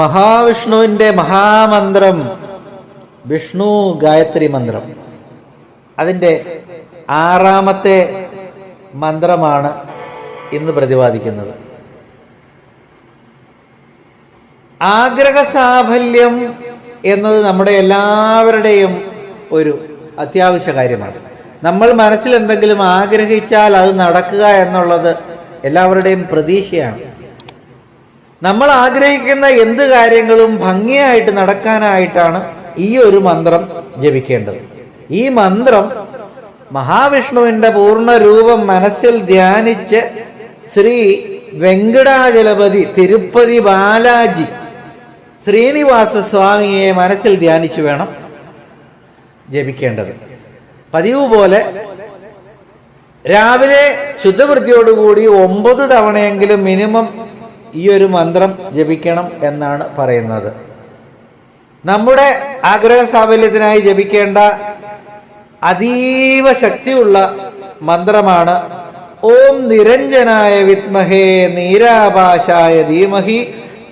മഹാവിഷ്ണുവിന്റെ മഹാമന്ത്രം വിഷ്ണു ഗായത്രി മന്ത്രം. അതിന്റെ ആറാമത്തെ മന്ത്രമാണ് ഇന്ന് പ്രതിപാദിക്കുന്നത്. ആഗ്രഹ സാഫല്യം എന്നത് നമ്മുടെ എല്ലാവരുടെയും ഒരു അത്യാവശ്യ കാര്യമാണ്. നമ്മൾ മനസ്സിൽ എന്തെങ്കിലും ആഗ്രഹിച്ചാൽ അത് നടക്കുക എന്നുള്ളത് എല്ലാവരുടെയും പ്രതീക്ഷയാണ്. നമ്മൾ ആഗ്രഹിക്കുന്ന എന്ത് കാര്യങ്ങളും ഭംഗിയായിട്ട് നടക്കാനായിട്ടാണ് ഈ ഒരു മന്ത്രം ജപിക്കേണ്ടത്. ഈ മന്ത്രം മഹാവിഷ്ണുവിന്റെ പൂർണ രൂപം മനസ്സിൽ ധ്യാനിച്ച് ശ്രീ വെങ്കടാചലപതി തിരുപ്പതി ബാലാജി ശ്രീനിവാസ സ്വാമിയെ മനസ്സിൽ ധ്യാനിച്ചു വേണം ജപിക്കേണ്ടത്. പതിവ് പോലെ രാവിലെ ശുദ്ധവൃത്തിയോടുകൂടി ഒമ്പത് തവണയെങ്കിലും മിനിമം ഈ ഒരു മന്ത്രം ജപിക്കണം എന്നാണ് പറയുന്നത്. നമ്മുടെ ആഗ്രഹ സാഫല്യത്തിനായി ജപിക്കേണ്ട അതീവ ശക്തിയുള്ള മന്ത്രമാണ് ഓം നിരഞ്ജനായ വിത്മഹേ നീരാപാശായ ധീമഹി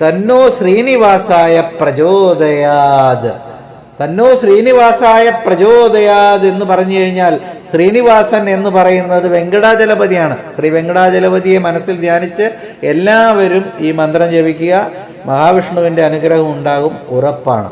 തന്നോ ശ്രീനിവാസായ പ്രചോദയാത്. തന്നോ ശ്രീനിവാസായ പ്രചോദയാത് എന്ന് പറഞ്ഞു കഴിഞ്ഞാൽ ശ്രീനിവാസൻ എന്ന് പറയുന്നത് വെങ്കടാചലപതിയാണ്. ശ്രീ വെങ്കടാചലപതിയെ മനസ്സിൽ ധ്യാനിച്ച് എല്ലാവരും ഈ മന്ത്രം ജപിക്കുക. മഹാവിഷ്ണുവിന്റെ അനുഗ്രഹം ഉണ്ടാകും. ഉറപ്പാണ്.